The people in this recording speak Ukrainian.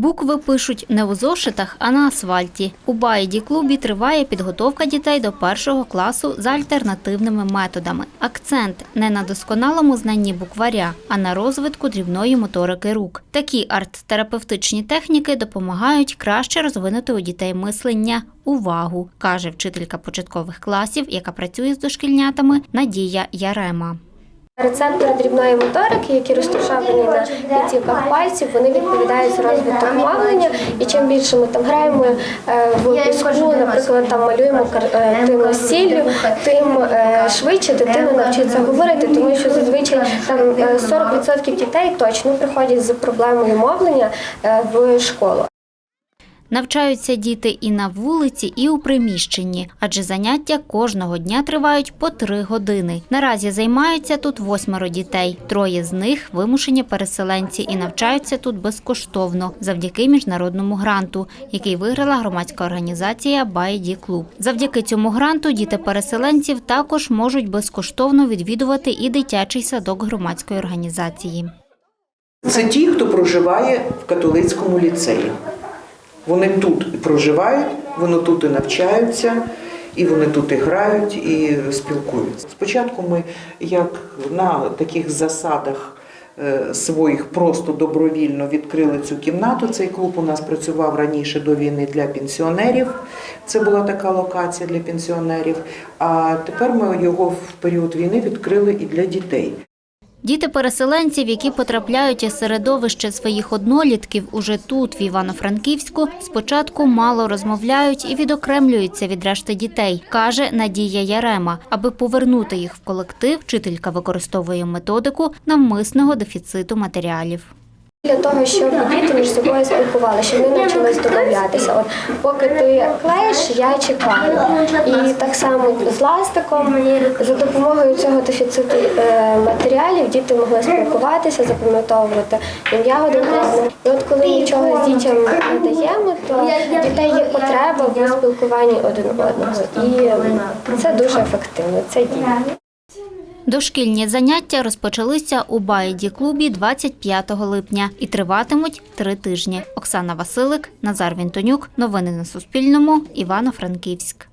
Букви пишуть не у зошитах, а на асфальті. У Байді клубі триває підготовка дітей до першого класу за альтернативними методами. Акцент не на досконалому знанні букваря, а на розвитку дрібної моторики рук. Такі арт-терапевтичні техніки допомагають краще розвинути у дітей мислення, увагу, каже вчителька початкових класів, яка працює з дошкільнятами Надія Ярема. Рецептори дрібної моторики, які розташовані на кінцівках пальців, вони відповідають за розвиток мовлення. І чим більше ми там граємо е, в піску, наприклад, там малюємо картину сіллю, тим е, швидше дитина навчиться говорити, тому що зазвичай там е, 40% дітей точно приходять з проблемою мовлення е, в школу. Навчаються діти і на вулиці, і у приміщенні, адже заняття кожного дня тривають по три години. Наразі займаються тут восьмеро дітей. Троє з них вимушені переселенці і навчаються тут безкоштовно завдяки міжнародному гранту, який виграла громадська організація Байді Клуб. Завдяки цьому гранту діти переселенців також можуть безкоштовно відвідувати і дитячий садок громадської організації. Це ті, хто проживає в католицькому ліцеї. Вони тут проживають, вони тут і навчаються, і вони тут і грають, і спілкуються. Спочатку ми, як на таких засадах е, своїх просто добровільно відкрили цю кімнату. Цей клуб у нас працював раніше до війни для пенсіонерів. Це була така локація для пенсіонерів. А тепер ми його в період війни відкрили і для дітей. Діти переселенців, які потрапляють із середовище своїх однолітків уже тут, в Івано-Франківську, спочатку мало розмовляють і відокремлюються від решти дітей, каже Надія Ярема. Аби повернути їх в колектив, вчителька використовує методику навмисного дефіциту матеріалів. Для того, щоб діти між собою спілкувалися, щоб вони навчились домовлятися. От поки ти клеїш, я чекаю. І так само з ластиком за допомогою цього дефіциту е, матеріалів діти могли спілкуватися, запам'ятовувати ім'я один одного. І от коли нічого з дітям не даємо, то дітей є потреба в спілкуванні один одного. І це дуже ефективно. Це діє. Дошкільні заняття розпочалися у Байді клубі 25 липня і триватимуть три тижні. Оксана Василик, Назар Вінтонюк. Новини на Суспільному. Івано-Франківськ.